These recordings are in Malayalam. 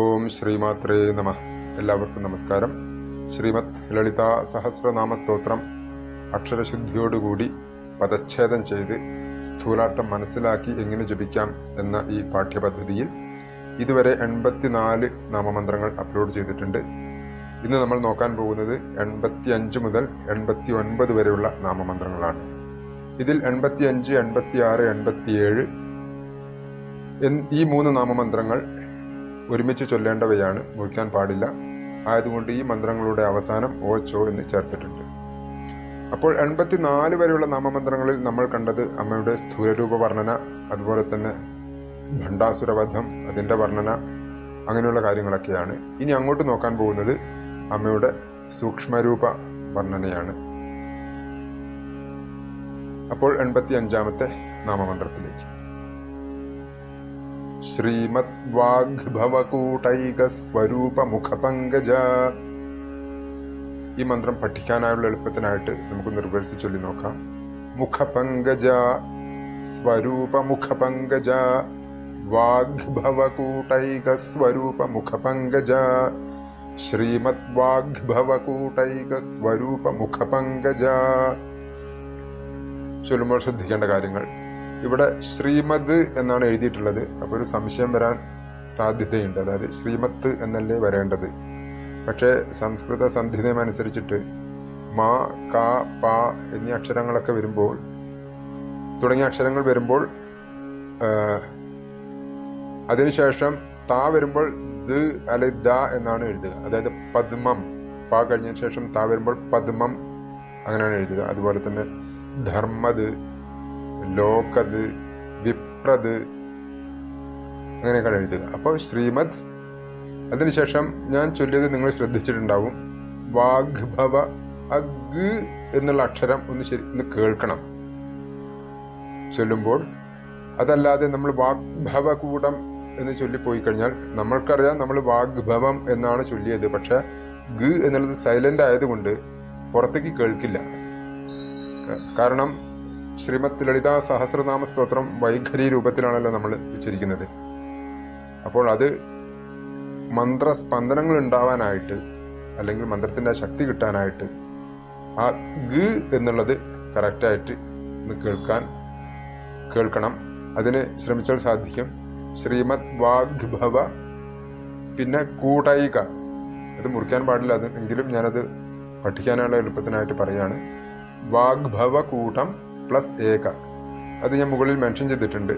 ഓം ശ്രീമാത്രേ നമ. എല്ലാവർക്കും നമസ്കാരം. ശ്രീമത് ലളിത സഹസ്രനാമ സ്തോത്രം അക്ഷരശുദ്ധിയോടുകൂടി പദച്ഛേദം ചെയ്ത് സ്ഥൂലാർത്ഥം മനസ്സിലാക്കി എങ്ങനെ ജപിക്കാം എന്ന ഈ പാഠ്യപദ്ധതിയിൽ ഇതുവരെ എൺപത്തിനാല് നാമമന്ത്രങ്ങൾ അപ്ലോഡ് ചെയ്തിട്ടുണ്ട്. ഇന്ന് നമ്മൾ നോക്കാൻ പോകുന്നത് എൺപത്തി അഞ്ച് മുതൽ എൺപത്തി ഒൻപത് വരെയുള്ള നാമമന്ത്രങ്ങളാണ്. ഇതിൽ എൺപത്തി അഞ്ച് എൺപത്തി ആറ് എൺപത്തി ഏഴ് ഈ മൂന്ന് നാമമന്ത്രങ്ങൾ ഒരുമിച്ച് ചൊല്ലേണ്ടവയാണ് മുറിക്കാൻ പാടില്ല. ആയതുകൊണ്ട് ഈ മന്ത്രങ്ങളുടെ അവസാനം ഓ ചോ എന്ന് ചേർത്തിട്ടുണ്ട്. അപ്പോൾ എൺപത്തിനാല് വരെയുള്ള നാമമന്ത്രങ്ങളിൽ നമ്മൾ കണ്ടത് അമ്മയുടെ സ്ഥൂലരൂപ വർണന അതുപോലെ തന്നെ ഭണ്ഡാസുരവധം അതിന്റെ വർണന അങ്ങനെയുള്ള കാര്യങ്ങളൊക്കെയാണ്. ഇനി അങ്ങോട്ട് നോക്കാൻ പോകുന്നത് അമ്മയുടെ സൂക്ഷ്മരൂപ വർണനയാണ്. അപ്പോൾ എൺപത്തി അഞ്ചാമത്തെ നാമമന്ത്രത്തിലേക്ക്. ശ്രീമദ്വാഗ്ഭവകൂട്ടൈകസ്വരൂപമുഖപങ്കജ ഈ മന്ത്രം പഠിക്കാനായുള്ള എളുപ്പത്തിനായിട്ട് നമുക്ക് നിർവഹിച്ച് ചൊല്ലി നോക്കാം. മുഖപങ്കജ സ്വരൂപമുഖപങ്കജ വാഗ്ഭവകൂട്ടൈകസ്വരൂപമുഖപങ്കജ ശ്രീമദ്വാഗ്ഭവകൂട്ടൈകസ്വരൂപമുഖപങ്കജ ചൊല്ലുമ്പോൾ ശ്രദ്ധിക്കേണ്ട കാര്യങ്ങൾ. ഇവിടെ ശ്രീമത് എന്നാണ് എഴുതിയിട്ടുള്ളത്. അപ്പോൾ ഒരു സംശയം വരാൻ സാധ്യതയുണ്ട്. അതായത് ശ്രീമത്ത് എന്നല്ലേ വരേണ്ടത്. പക്ഷേ സംസ്കൃത സന്ധിതയം അനുസരിച്ചിട്ട് മാ ക പ എന്നീ അക്ഷരങ്ങളൊക്കെ വരുമ്പോൾ തുടങ്ങിയ അക്ഷരങ്ങൾ വരുമ്പോൾ അതിനുശേഷം താ വരുമ്പോൾ ദ് അല്ലെ ദ എന്നാണ് എഴുതുക. അതായത് പദ്മം. പ കഴിഞ്ഞതിന് ശേഷം താ വരുമ്പോൾ പദ്മം അങ്ങനെയാണ് എഴുതുക. അതുപോലെ തന്നെ ധർമ്മത് ലോകത് വിപ്രത് അങ്ങനെയൊക്കെയാണ് എഴുതുക. അപ്പോൾ ശ്രീമദ് അതിനുശേഷം ഞാൻ ചൊല്ലിയത് നിങ്ങൾ ശ്രദ്ധിച്ചിട്ടുണ്ടാവും. വാഗ്ഭവ അഗ് എന്നുള്ള അക്ഷരം ഒന്ന് ശരി ഒന്ന് കേൾക്കണം. ചൊല്ലുമ്പോൾ അതല്ലാതെ നമ്മൾ വാഗ്ഭവകൂടം എന്ന് ചൊല്ലിപ്പോയി കഴിഞ്ഞാൽ നമ്മൾക്കറിയാം നമ്മൾ വാഗ്ഭവം എന്നാണ് ചൊല്ലിയത്. പക്ഷേ ഗ് എന്നുള്ളത് സൈലന്റ് ആയതുകൊണ്ട് പുറത്തേക്ക് കേൾക്കില്ല. കാരണം ശ്രീമത് ലളിതാ സഹസ്രനാമ സ്തോത്രം വൈഖരി രൂപത്തിലാണല്ലോ നമ്മൾ ഉച്ചരിക്കുന്നത് അപ്പോൾ അത് മന്ത്രസ്പന്ദനങ്ങൾ ഉണ്ടാവാനായിട്ട് അല്ലെങ്കിൽ മന്ത്രത്തിന്റെ ശക്തി കിട്ടാനായിട്ട് ആ ഗ് എന്നുള്ളത് കറക്റ്റായിട്ട് ഒന്ന് കേൾക്കാൻ കേൾക്കണം. അതിന് ശ്രമിച്ചാൽ സാധിക്കും. ശ്രീമത് വാഗ്ഭവ പിന്നെ കൂടൈക. അത് മുറിക്കാൻ പാടില്ല. അത് എങ്കിലും ഞാനത് പഠിക്കാനുള്ള എളുപ്പത്തിനായിട്ട് പറയാണ്. വാഗ്ഭവ കൂട്ടം പ്ലസ് ഏക അത് ഞാൻ മുകളിൽ മെൻഷൻ ചെയ്തിട്ടുണ്ട്.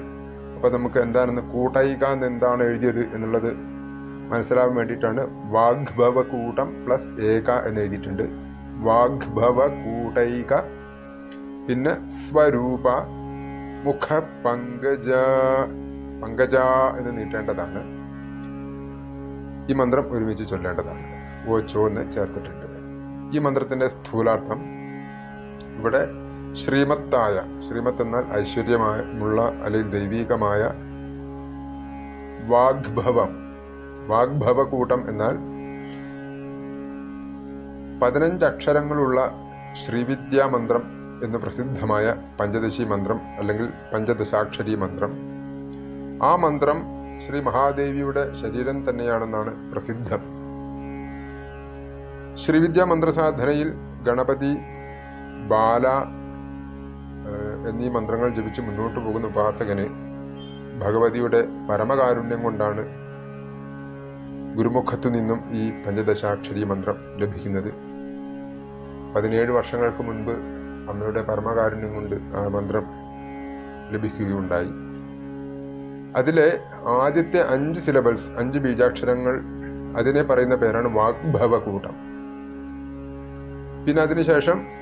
അപ്പോൾ നമുക്ക് എന്താണെന്ന് കൂട്ടൈക എന്ന് എന്താണ് എഴുതിയത് എന്നുള്ളത് മനസ്സിലാവാൻ വേണ്ടിയിട്ടാണ് വാഗ്ഭവ കൂട്ടം പ്ലസ് ഏക എന്ന് എഴുതിയിട്ടുണ്ട്. വാഗ്ഭവ കൂട്ടൈക പിന്നെ സ്വരൂപ മുഖ പങ്കജ പങ്കജ എന്ന് നീട്ടേണ്ടതാണ്. ഈ മന്ത്രം ഒരുമിച്ച് ചൊല്ലേണ്ടതാണ്. ഓ ചോ എന്ന് ചേർത്തിട്ടുണ്ട്. ഈ മന്ത്രത്തിന്റെ സ്ഥൂലാർത്ഥം ഇവിടെ ശ്രീമത്തായ ശ്രീമത്ത് എന്നാൽ ഐശ്വര്യമുള്ള അല്ലെങ്കിൽ ദൈവീകമായ വാഗ്ഭവം വാഗ്ഭവകൂട്ടം എന്നാൽ പതിനഞ്ച് അക്ഷരങ്ങളുള്ള ശ്രീവിദ്യാ മന്ത്രം എന്ന് പ്രസിദ്ധമായ പഞ്ചദശി മന്ത്രം അല്ലെങ്കിൽ പഞ്ചദശാക്ഷരി മന്ത്രം. ആ മന്ത്രം ശ്രീ മഹാദേവിയുടെ ശരീരം തന്നെയാണെന്നാണ് പ്രസിദ്ധം. ശ്രീവിദ്യാ മന്ത്രസാധനയിൽ ഗണപതി ബാല എന്നീ മന്ത്രങ്ങൾ ജപിച്ച് മുന്നോട്ട് പോകുന്ന ഉപാസകന് ഭഗവതിയുടെ പരമകാരുണ്യം കൊണ്ടാണ് ഗുരുമുഖത്തു നിന്നും ഈ പഞ്ചദശാക്ഷരി മന്ത്രം ലഭിക്കുന്നത്. പതിനേഴ് വർഷങ്ങൾക്ക് മുൻപ് അമ്മയുടെ പരമകാരുണ്യം കൊണ്ട് ആ മന്ത്രം ലഭിക്കുകയുണ്ടായി. അതിലെ ആദ്യത്തെ അഞ്ച് സിലബൽസ് അഞ്ച് ബീജാക്ഷരങ്ങൾ അതിനെ പറയുന്ന പേരാണ് വാഗ്ഭവകൂട്ടം. പിന്നെ അതിനുശേഷം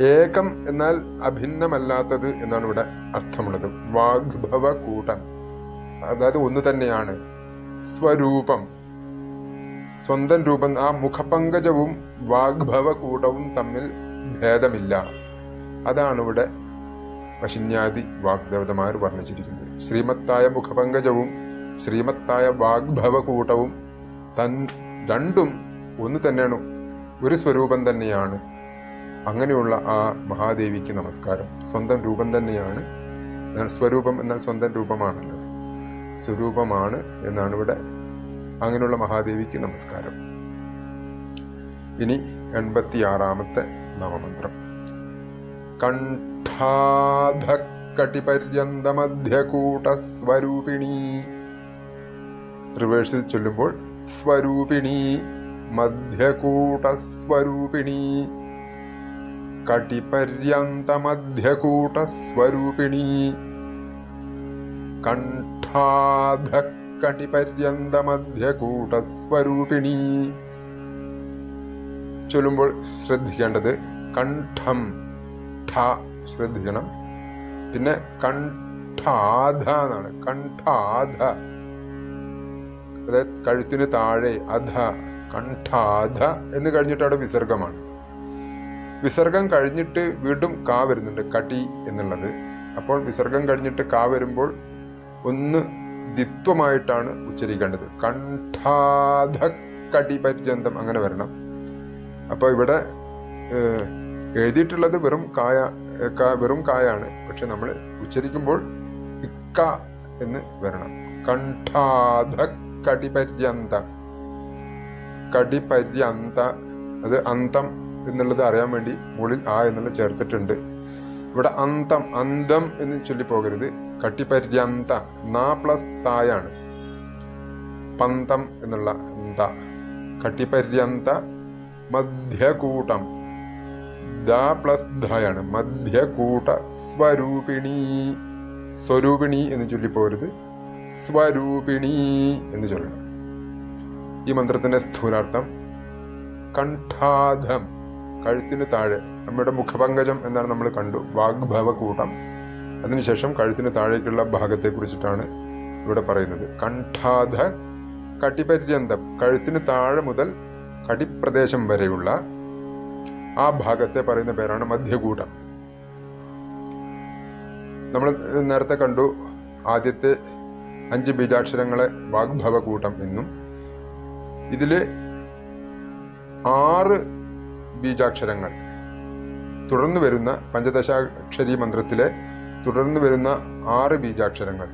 ഏകം എന്നാൽ അഭിന്നമല്ലാത്തത് എന്നാണ് ഇവിടെ അർത്ഥമുള്ളത്. വാഗ്ഭവ കൂട്ടം. അതായത് ഒന്ന് തന്നെയാണ്. സ്വരൂപം. സ്വന്തം രൂപം. ആ മുഖപങ്കജവും വാഗ്ഭവ കൂടവും തമ്മിൽ ഭേദമില്ല. അതാണ് ഇവിടെ വശിന്യാദി വാഗ്ദേവതമാർ വർണിച്ചിരിക്കുന്നത്. ശ്രീമത്തായ മുഖപങ്കജവും ശ്രീമത്തായ വാഗ്ഭവ കൂട്ടവും തൻ രണ്ടും ഒന്ന് തന്നെയാണ്. ഒരു സ്വരൂപം തന്നെയാണ്. അങ്ങനെയുള്ള ആ മഹാദേവിക്ക് നമസ്കാരം. സ്വന്തം രൂപം തന്നെയാണ്. എന്നാൽ സ്വരൂപം എന്നാൽ സ്വന്തം രൂപമാണല്ലോ. സ്വരൂപമാണ് എന്നാണ് ഇവിടെ അങ്ങനെയുള്ള മഹാദേവിക്ക് നമസ്കാരം. ഇനി എൺപത്തിയാറാമത്തെ നവമന്ത്രം. കണ്ഠാധക്കട്ടിപര്യന്തമധ്യകൂട്ടസ്വരൂപിണി റിവേഴ്സിൽ ചൊല്ലുമ്പോൾ സ്വരൂപിണി മധ്യകൂട്ടസ്വരൂപിണി കടിപര്യന്തമധ്യകൂട്ടസ്വരൂപിണി. കണ്ഠാധക്കടിപര്യന്തമധ്യകൂട്ടസ്വരൂപിണി. ചൊല്ലുമ്പോൾ ശ്രദ്ധിക്കേണ്ടത് കണ്ഠം ഠ ശ്രദ്ധിക്കണം. പിന്നെ കണ്ഠാധ എന്നാണ്. കണ്ഠാധ. അതായത് കഴുത്തിന് താഴെ അധ കണ്ഠാധ എന്ന് കഴിഞ്ഞിട്ട് അവിടെ വിസർഗമാണ്. വിസർഗം കഴിഞ്ഞിട്ട് വീണ്ടും കാ വരുന്നുണ്ട് കടി എന്നുള്ളത്. അപ്പോൾ വിസർഗം കഴിഞ്ഞിട്ട് കാ വരുമ്പോൾ ഒന്ന് ദിത്വമായിട്ടാണ് ഉച്ചരിക്കേണ്ടത്. കണ്ഠാധ കടി പര്യന്തം അങ്ങനെ വരണം. അപ്പോൾ ഇവിടെ എഴുതിയിട്ടുള്ളത് വെറും കായ വെറും കായാണ്. പക്ഷെ നമ്മൾ ഉച്ചരിക്കുമ്പോൾ ഇക്ക എന്ന് വരണം. കണ്ഠാധ കടിപര്യന്ത കടിപര്യന്ത അത് അന്തം എന്നുള്ളത് അറിയാൻ വേണ്ടി മുകളിൽ ആ എന്നുള്ളത് ചേർത്തിട്ടുണ്ട്. ഇവിടെ അന്തം അന്തം എന്ന് ചൊല്ലി പോകരുത്. കട്ടിപര്യന്ത നാ പ്ലസ് തായാണ്. പന്തം എന്നുള്ള ന്ത. കട്ടിപര്യന്ത മധ്യകൂട്ടം. The plus ധയാണ്. മധ്യകൂട്ട സ്വരൂപിണി. സ്വരൂപിണി എന്ന് ചൊല്ലി ചൊല്ലിപ്പോരുത് സ്വരൂപിണി എന്ന് ചൊല്ലണം. ഈ മന്ത്രത്തിന്റെ സ്ഥൂലാർത്ഥം കണ്ഠാധം. കഴുത്തിന് താഴെ നമ്മുടെ മുഖപങ്കജം എന്നാണ് നമ്മൾ കണ്ടു വാഗ്ഭവകൂട്ടം. അതിനുശേഷം കഴുത്തിന് താഴേക്കുള്ള ഭാഗത്തെ കുറിച്ചിട്ടാണ് ഇവിടെ പറയുന്നത്. കണ്ഠാധ കടിപര്യന്തം കഴുത്തിന് താഴെ മുതൽ കടിപ്രദേശം വരെയുള്ള ആ ഭാഗത്തെ പറയുന്ന പേരാണ് മധ്യകൂട്ടം. നമ്മൾ നേരത്തെ കണ്ടു ആദ്യത്തെ അഞ്ച് ബീജാക്ഷരങ്ങളെ വാഗ്ഭവകൂട്ടം എന്നും. ഇതിൽ ആറ് ബീജാക്ഷരങ്ങൾ. തുടർന്ന് വരുന്ന പഞ്ചദശാക്ഷരി മന്ത്രത്തിലെ തുടർന്ന് വരുന്ന ആറ് ബീജാക്ഷരങ്ങൾ.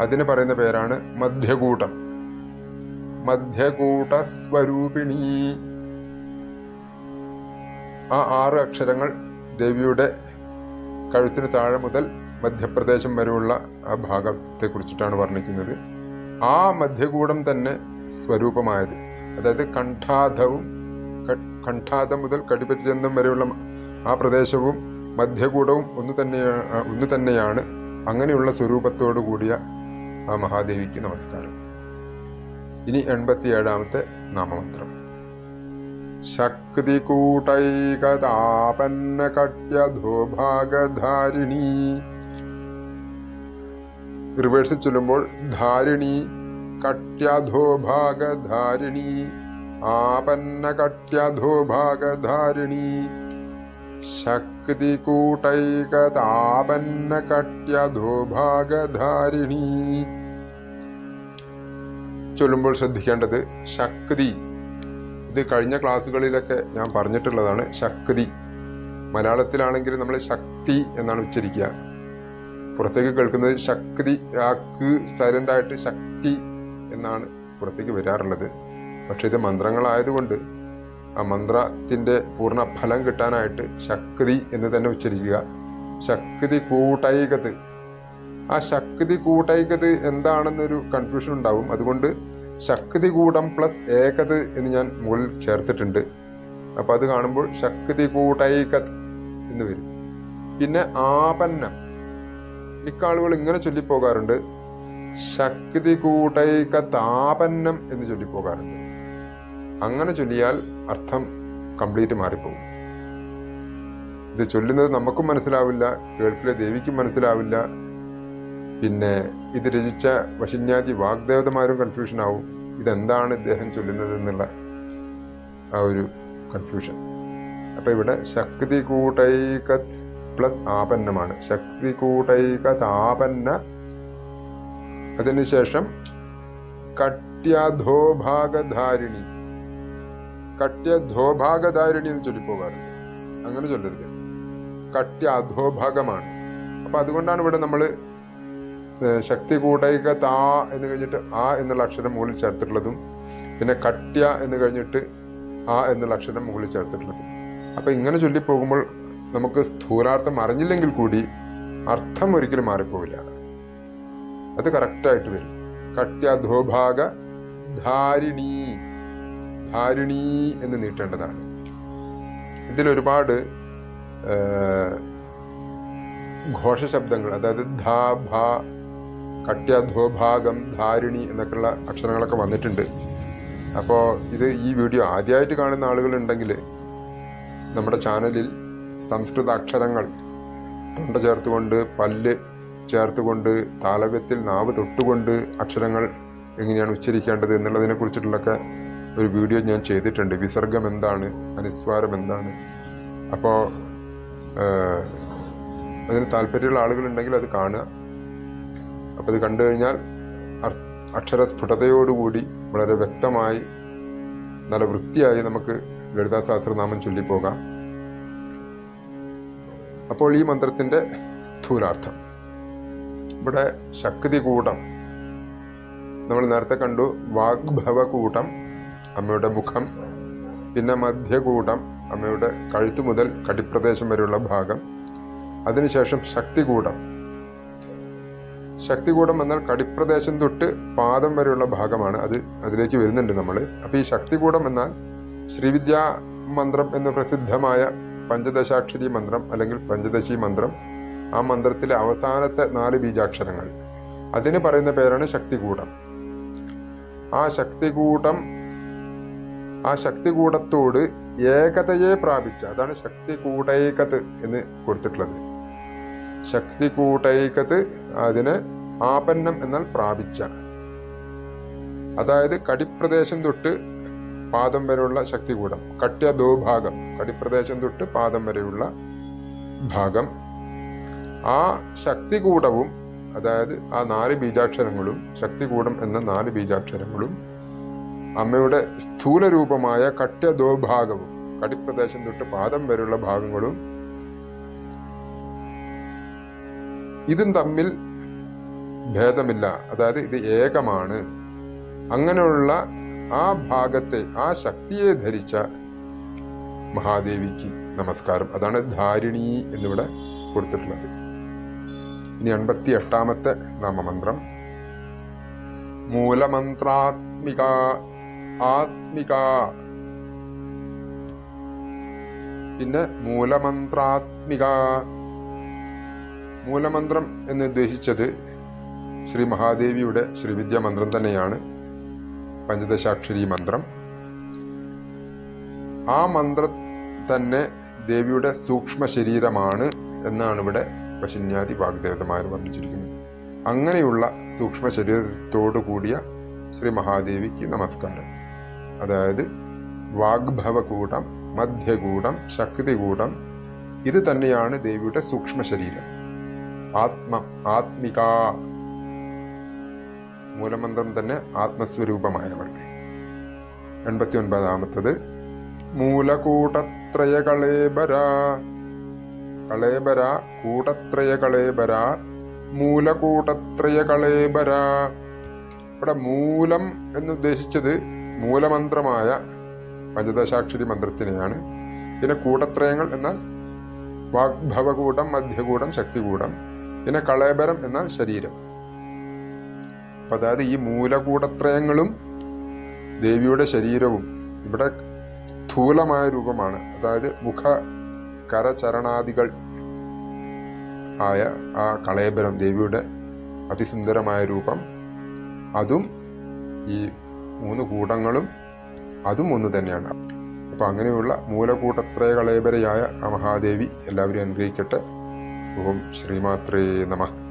അതിന് പറയുന്ന പേരാണ് മധ്യകൂട്ടം. മധ്യകൂട്ട സ്വരൂപിണി ആ ആറ് അക്ഷരങ്ങൾ ദേവിയുടെ കഴുത്തിന് താഴെ മുതൽ മധ്യപ്രദേശം വരെയുള്ള ആ ഭാഗത്തെ കുറിച്ചിട്ടാണ് വർണിക്കുന്നത്. ആ മധ്യകൂടം തന്നെ സ്വരൂപമായത്. അതായത് കണ്ഠാധവും ക- കണ്ഠാധം മുതൽ കടിപര്യന്തം വരെയുള്ള ആ പ്രദേശവും മധ്യകൂടവും ഒന്ന് തന്നെയാണ് ഒന്ന് തന്നെയാണ് അങ്ങനെയുള്ള സ്വരൂപത്തോടു കൂടിയ ആ മഹാദേവിക്ക് നമസ്കാരം. ഇനി എൺപത്തി ഏഴാമത്തെ നാമമന്ത്രം. ശക്തി കൂട്ടൈകതാപന്ന കട്യധോഭാഗധാരിണി റിവേഴ്സിൽ ചൊല്ലുമ്പോൾ ധാരിണി കട്യധോഭാഗധാരിണി. ആപന്ന കട്യധോഭാഗധാരിണി ശക്തി കൂട്ടൈകതാപന്ന കട്യധോഭാഗധാരിണി ചൊല്ലുമ്പോൾ ശ്രദ്ധിക്കേണ്ടത് ശക്തി. ഇത് കഴിഞ്ഞ ക്ലാസ്സുകളിലൊക്കെ ഞാൻ പറഞ്ഞിട്ടുള്ളതാണ് ശക്തി. മലയാളത്തിലാണെങ്കിൽ നമ്മൾ ശക്തി എന്നാണ് ഉച്ചരിക്കുക. പുറത്തേക്ക് കേൾക്കുന്നത് ശക്തി ആ ക് സൈലന്റ് ശക്തി എന്നാണ് പുറത്തേക്ക് വരാറുള്ളത്. പക്ഷെ ഇത് മന്ത്രങ്ങളായതുകൊണ്ട് ആ മന്ത്രത്തിന്റെ പൂർണ ഫലം കിട്ടാനായിട്ട് ശക്തി എന്ന് തന്നെ ഉച്ചരിക്കുക. ശക്തി കൂട്ടൈകത് ആ ശക്തി കൂട്ടൈകത് എന്താണെന്നൊരു കൺഫ്യൂഷൻ ഉണ്ടാവും. അതുകൊണ്ട് ശക്തി കൂടം പ്ലസ് ഏകത് എന്ന് ഞാൻ മുകളിൽ ചേർത്തിട്ടുണ്ട്. അപ്പോൾ അത് കാണുമ്പോൾ ശക്തി കൂട്ടൈകത് എന്ന് വരും. പിന്നെ ആപന്നം. ഇക്കാളുകൾ ഇങ്ങനെ ചൊല്ലിപ്പോകാറുണ്ട്. ശക്തി കൂട്ടൈകത്താപന്നം എന്ന് ചൊല്ലിപ്പോകാറുണ്ട്. അങ്ങനെ ചൊല്ലിയാൽ അർത്ഥം കംപ്ലീറ്റ് മാറിപ്പോകും. ഇത് ചൊല്ലുന്നത് നമുക്കും മനസ്സിലാവില്ല കേൾപ്പിലെ ദേവിക്കും മനസ്സിലാവില്ല. പിന്നെ ഇത് രചിച്ച വശിന്യാദി വാഗ്ദേവതമാരും കൺഫ്യൂഷൻ ആവും. ഇതെന്താണ് ഇദ്ദേഹം ചൊല്ലുന്നത് എന്നുള്ള ആ ഒരു കൺഫ്യൂഷൻ അപ്പോൾ ഇവിടെ ശക്തി കൂട്ടൈകത് പ്ലസ് ആപന്നമാണ്. ശക്തി കൂട്ടൈകത് ആപന്ന. അതിനുശേഷം കട്യധോഭാഗധാരിണി കട്യധോഭാഗധാരിണി എന്ന് ചൊല്ലിപ്പോകാറുണ്ട് അങ്ങനെ ചൊല്ലരുത്. കട്യ അധോഭാഗമാണ് അപ്പൊ അതുകൊണ്ടാണ് ഇവിടെ നമ്മൾ ശക്തി കൂടൈക താ എന്ന് കഴിഞ്ഞിട്ട് ആ എന്നുള്ള അക്ഷരം മുകളിൽ ചേർത്തിട്ടുള്ളതും പിന്നെ കട്യ എന്ന് കഴിഞ്ഞിട്ട് ആ എന്നുള്ള അക്ഷരം മുകളിൽ ചേർത്തിട്ടുള്ളതും. അപ്പൊ ഇങ്ങനെ ചൊല്ലിപ്പോകുമ്പോൾ നമുക്ക് സ്ഥൂലാർത്ഥം അറിഞ്ഞില്ലെങ്കിൽ കൂടി അർത്ഥം ഒരിക്കലും മാറിപ്പോവില്ല. അത് കറക്റ്റായിട്ട് വരും. കട്യധോഭാഗ ധാരിണി. ധാരിണി എന്ന് നീട്ടേണ്ടതാണ്. ഇതിലൊരുപാട് ഘോഷശബ്ദങ്ങൾ അതായത് ധാ ഭ കട്യധോഭാഗം ധാരിണി എന്നൊക്കെയുള്ള അക്ഷരങ്ങളൊക്കെ വന്നിട്ടുണ്ട്. അപ്പോൾ ഇത് ഈ വീഡിയോ ആദ്യമായിട്ട് കാണുന്ന ആളുകളുണ്ടെങ്കിൽ നമ്മുടെ ചാനലിൽ സംസ്കൃത അക്ഷരങ്ങൾ തൊണ്ട ചേർത്തുകൊണ്ട് പല്ല് ചേർത്തുകൊണ്ട് താലവ്യത്തിൽ നാവ് തൊട്ടുകൊണ്ട് അക്ഷരങ്ങൾ എങ്ങനെയാണ് ഉച്ചരിക്കേണ്ടത് എന്നുള്ളതിനെ കുറിച്ചിട്ടുള്ളൊക്കെ ഒരു വീഡിയോ ഞാൻ ചെയ്തിട്ടുണ്ട്. വിസർഗം എന്താണ്? അനുസ്വാരം എന്താണ്? അപ്പോൾ അതിന് താല്പര്യമുള്ള ആളുകളുണ്ടെങ്കിൽ അത് കാണുക. അപ്പോൾ അത് കണ്ടു കഴിഞ്ഞാൽ അക്ഷരസ്ഫുടതയോടുകൂടി വളരെ വ്യക്തമായി നല്ല വൃത്തിയായി നമുക്ക് ലളിതാ സഹസ്രനാമം ചൊല്ലിപ്പോകാം. അപ്പോൾ ഈ മന്ത്രത്തിന്റെ സ്ഥൂലാർത്ഥം. ഇവിടെ ശക്തി കൂട്ടം നമ്മൾ നേരത്തെ കണ്ടു വാഗ്ഭവകൂട്ടം അമ്മയുടെ മുഖം പിന്നെ മധ്യകൂടം അമ്മയുടെ കഴുത്തു മുതൽ കടിപ്രദേശം വരെയുള്ള ഭാഗം അതിനുശേഷം ശക്തികൂടം. ശക്തികൂടം എന്നാൽ കടിപ്രദേശം തൊട്ട് പാദം വരെയുള്ള ഭാഗമാണ് അത് അതിലേക്ക് വരുന്നുണ്ട് നമ്മൾ അപ്പോൾ ഈ ശക്തികൂടം എന്നാൽ ശ്രീവിദ്യാ മന്ത്രം എന്ന് പ്രസിദ്ധമായ പഞ്ചദശാക്ഷരി മന്ത്രം അല്ലെങ്കിൽ പഞ്ചദശി മന്ത്രം ആ മന്ത്രത്തിലെ അവസാനത്തെ നാല് ബീജാക്ഷരങ്ങൾ. അതിന് പറയുന്ന പേരാണ് ശക്തികൂടം. ആ ശക്തികൂടം ആ ശക്തികൂടത്തോട് ഏകതയെ പ്രാപിച്ച അതാണ് ശക്തികൂടൈകത്ത് എന്ന് കൊടുത്തിട്ടുള്ളത്. ശക്തികൂടൈകത്ത് അതിനെ ആപന്നം എന്നാൽ പ്രാപിച്ച. അതായത് കടിപ്രദേശം തൊട്ട് പാദം വരെയുള്ള ശക്തികൂടം കട്ടിയ ദോഭാഗം കടിപ്രദേശം തൊട്ട് പാദം വരെയുള്ള ഭാഗം. ആ ശക്തികൂടവും അതായത് ആ നാല് ബീജാക്ഷരങ്ങളും ശക്തികൂടം എന്ന നാല് ബീജാക്ഷരങ്ങളും അമ്മയുടെ സ്ഥൂല രൂപമായ കട്യദോഭാഗവും കടിപ്രദേശം തൊട്ട് പാദം വരെയുള്ള ഭാഗങ്ങളും ഇതും തമ്മിൽ ഭേദമില്ല. അതായത് ഇത് ഏകമാണ്. അങ്ങനെയുള്ള ആ ഭാഗത്തെ ആ ശക്തിയെ ധരിച്ച മഹാദേവിക്ക് നമസ്കാരം. അതാണ് ധാരിണി എന്നിവിടെ കൊടുത്തിട്ടുള്ളത്. ഇനി എൺപത്തി എട്ടാമത്തെ നാമമന്ത്രം. മൂലമന്ത്രാത്മിക ആത്മിക. പിന്നെ മൂലമന്ത്രാത്മിക. മൂലമന്ത്രം എന്ന് ഉദ്ദേശിച്ചത് ശ്രീ മഹാദേവിയുടെ ശ്രീവിദ്യ മന്ത്രം തന്നെയാണ്. പഞ്ചദശാക്ഷരി മന്ത്രം. ആ മന്ത്രം തന്നെ ദേവിയുടെ സൂക്ഷ്മ ശരീരമാണ് എന്നാണ് ഇവിടെ പശുന്യാദി വാഗ്ദേവതമാർ വർണിച്ചിരിക്കുന്നത്. അങ്ങനെയുള്ള സൂക്ഷ്മ ശരീരത്തോടു കൂടിയ ശ്രീ മഹാദേവിക്ക് നമസ്കാരം. അതായത് വാഗ്ഭവകൂടം മധ്യകൂടം ശക്തികൂടം ഇത് തന്നെയാണ് ദേവിയുടെ സൂക്ഷ്മ ശരീരം ആത്മ ആത്മിക മൂലമന്ത്രം തന്നെ ആത്മസ്വരൂപമായവർ എൺപത്തി ഒൻപതാമത്തത് മൂലകൂട്ടത്രയ കളേബര കളേബര കൂടത്രയ കളേബര മൂലകൂട്ടത്രയ കളേബര ഇവിടെ മൂലം എന്നുദ്ദേശിച്ചത് മൂലമന്ത്രമായ പഞ്ചദശാക്ഷരി മന്ത്രത്തിനെയാണ്. പിന്നെ കൂടത്രയങ്ങൾ എന്നാൽ വാഗ്ഭവകൂടം മധ്യകൂടം ശക്തികൂടം പിന്നെ കളേബരം എന്നാൽ ശരീരം. അപ്പൊ അതായത് ഈ മൂലകൂടത്രയങ്ങളും ദേവിയുടെ ശരീരവും ഇവിടെ സ്ഥൂലമായ രൂപമാണ്. അതായത് മുഖ കരചരണാദികൾ ആയ ആ കളേബരം ദേവിയുടെ അതിസുന്ദരമായ രൂപം. അതും ഈ മൂന്ന് കൂടങ്ങളും അതും ഒന്ന് തന്നെയാണ്. അപ്പോൾ അങ്ങനെയുള്ള മൂലകൂട്ടത്രയ കളേബരയായ ആ മഹാദേവി എല്ലാവരും അനുഗ്രഹിക്കട്ടെ. ഓം ശ്രീമാത്രേ നമഃ.